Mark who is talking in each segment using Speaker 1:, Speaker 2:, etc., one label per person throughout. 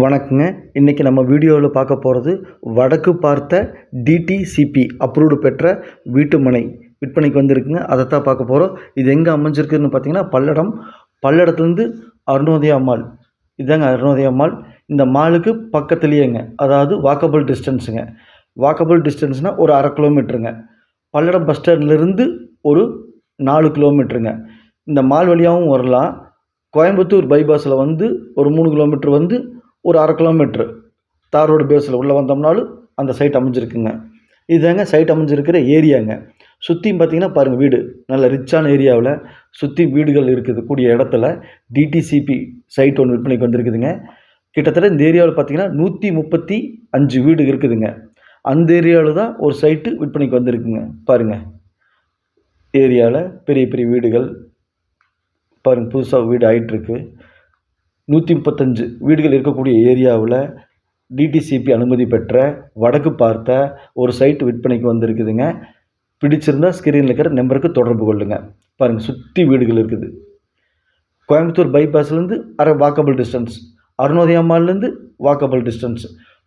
Speaker 1: வணக்கங்க. இன்றைக்கி நம்ம வீடியோவில் பார்க்க போகிறது வடக்கு பார்த்த டிடிசிபி அப்ரூவ்டு பெற்ற வீட்டுமனை விற்பனைக்கு வந்திருக்குங்க. அதைத்தான் பார்க்க போகிறோம் இது எங்கே அமைஞ்சிருக்குதுன்னு பார்த்தீங்கன்னா பல்லடம் பல்லடத்துலேருந்து அருணோதயா மால். இதுதாங்க அருணோதயா மால். இந்த மாலுக்கு பக்கத்துலேயேங்க. அதாவது வாக்கபிள் டிஸ்டன்ஸுங்க வாக்கபிள் டிஸ்டன்ஸ்னால் ஒரு அரை கிலோமீட்டருங்க பல்லடம் பஸ் ஸ்டாண்ட்லேருந்து ஒரு நாலு கிலோமீட்டருங்க இந்த மால் வழியாகவும் வரலாம். கோயம்புத்தூர் பைபாஸில் வந்து ஒரு மூணு கிலோமீட்டர் வந்து ஒரு அரை கிலோமீட்ரு தார் ரோடு பேஸில் உள்ளே வந்தோம்னாலும் அந்த சைட் அமைஞ்சிருக்குங்க. இதுதாங்க சைட் அமைஞ்சிருக்கிற ஏரியாங்க. சுற்றியும் பார்த்தீங்கன்னா பாருங்கள் வீடு. நல்ல ரிச்சான ஏரியாவில் சுற்றி வீடுகள் இருக்குது. கூடிய இடத்துல டிடிசிபி சைட் ஒன்று விற்பனைக்கு வந்திருக்குதுங்க. கிட்டத்தட்ட இந்த ஏரியாவில் பார்த்தீங்கன்னா நூற்றி முப்பத்தி அஞ்சு வீடு இருக்குதுங்க. அந்த ஏரியாவில் தான் ஒரு சைட்டு விற்பனைக்கு வந்திருக்குங்க. பாருங்கள் ஏரியாவில் பெரிய பெரிய வீடுகள். பாருங்கள் புதுசாக வீடு ஆகிட்டுருக்கு நூற்றி முப்பத்தஞ்சு வீடுகள் இருக்கக்கூடிய ஏரியாவில் டிடிசிபி அனுமதி பெற்ற வடக்கு பார்த்த ஒரு சைட் விற்பனைக்கு வந்திருக்குதுங்க. பிடிச்சிருந்தா ஸ்க்ரீனில் இருக்கிற நம்பருக்கு தொடர்பு கொள்ளுங்கள் பாருங்கள் சுற்றி வீடுகள் இருக்குது. கோயம்புத்தூர் பைபாஸ்லேருந்து அரை வாக்கபிள் டிஸ்டன்ஸ் அருணோதயா மால்லேருந்து வாக்கபிள் டிஸ்டன்ஸ்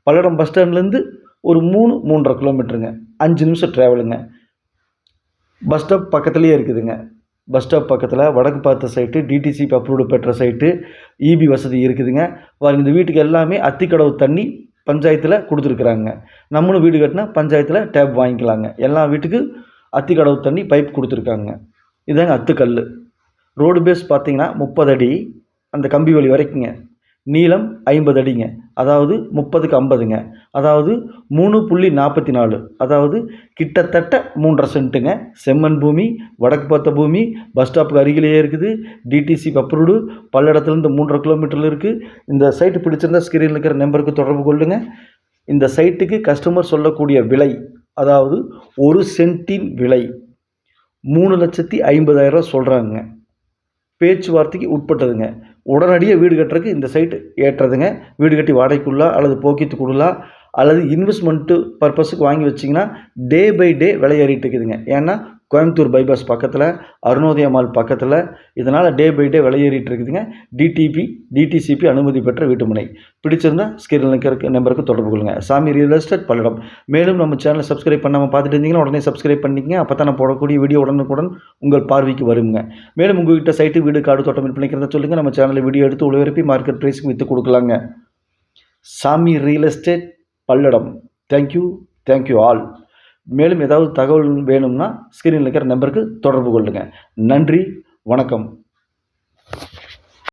Speaker 1: பல்லடம் பஸ் ஸ்டாண்ட்லேருந்து ஒரு மூணு மூன்றரை கிலோமீட்டருங்க அஞ்சு நிமிஷம் ட்ராவலுங்க பஸ் ஸ்டாப் பக்கத்துலேயே இருக்குதுங்க. பஸ் ஸ்டாப் பக்கத்தில் வடக்கு பார்த்த சைட்டு டிடிசி அப்ரூவ்டு பெற்ற சைட்டு இபி வசதி இருக்குதுங்க. பாருங்க இந்த வீட்டுக்கு எல்லாமே அத்திக்கடவு தண்ணி பஞ்சாயத்தில் கொடுத்துருக்குறாங்க. நம்மளும் வீடு கட்டினா பஞ்சாயத்தில் டேப் வாங்கிக்கலாங்க. எல்லா வீட்டுக்கு அத்திக்கடவு தண்ணி பைப் கொடுத்துருக்காங்க. இதாங்க அத்துக்கல் ரோடு பேஸ் பார்த்தீங்கன்னா முப்பது அடி அந்த கம்பி வழி வரைக்குங்க. நீளம் ஐம்பது அடிங்க. அதாவது முப்பதுக்கு ஐம்பதுங்க. அதாவது மூணு புள்ளி நாற்பத்தி நாலு. அதாவது கிட்டத்தட்ட மூன்றரை சென்ட்டுங்க. செம்மண் பூமி வடக்கு பார்த்த பூமி பஸ் ஸ்டாப்புக்கு அருகிலேயே இருக்குது. டிடிசி அப்ரூவ்டு பல்லடத்துலேருந்து மூன்றரை கிலோமீட்டரில் இருக்குது இந்த சைட்டு பிடிச்சிருந்தா ஸ்க்ரீனில் இருக்கிற நம்பருக்கு தொடர்பு கொள்ளுங்க. இந்த சைட்டுக்கு கஸ்டமர் சொல்லக்கூடிய விலை அதாவது ஒரு சென்ட்டின் விலை மூணு லட்சத்தி ஐம்பதாயிரரூவா சொல்கிறாங்க பேச்சுவார்த்தைக்கு உட்பட்டதுங்க. உடனடியாக வீடு கட்டுறதுக்கு இந்த சைட்டு ஏற்றதுங்க. வீடு கட்டி வாடகைக்குள்ளா அல்லது போக்கித்து கொடுலா அல்லது இன்வெஸ்ட்மெண்ட்டு பர்பஸுக்கு வாங்கி வச்சிங்கன்னா டே பை டே விலை ஏறிட்டு இருக்குதுங்க. ஏன்னா கோயம்புத்தூர் பைபாஸ் பக்கத்தில் அருணோதய மால் பக்கத்தில் இதனால் டே பை டே விலையேறிட்டு இருக்குதுங்க. டிடிபி டிடிசிபி அனுமதி பெற்ற வீட்டுமனை பிடிச்சிருந்தா ஸ்கிரீன் இருக்கிற நம்பருக்கு தொடர்பு கொள்ளுங்கள் சாமி ரியல் எஸ்டேட் பல்லடம். மேலும் நம்ம சேனலை சப்ஸ்கிரைப் பண்ணாமல் பார்த்துட்டு இருந்தீங்கன்னா உடனே சப்ஸ்கிரைப் பண்ணிக்கங்க. அப்போ தான் நான் போடக்கூடிய வீடியோ உடனுக்குடன் உங்கள் பார்வைக்கு வருங்க. மேலும் உங்கள்கிட்ட சைட்டு வீடு காடு தோட்டம் விற்பனைக்கிறத சொல்லுங்கள் நம்ம சேனலில் வீடியோ எடுத்து ஒளிபரப்பி மார்க்கெட் ப்ரைஸுக்கு விற்று கொடுக்கலாங்க. Sami real estate Palladam. Thank you thank you all மேலும் ஏதாவது தகவல் வேணும்னா ஸ்க்ரீனில் இருக்கிற நம்பருக்கு தொடர்பு கொள்ளுங்கள் நன்றி வணக்கம்.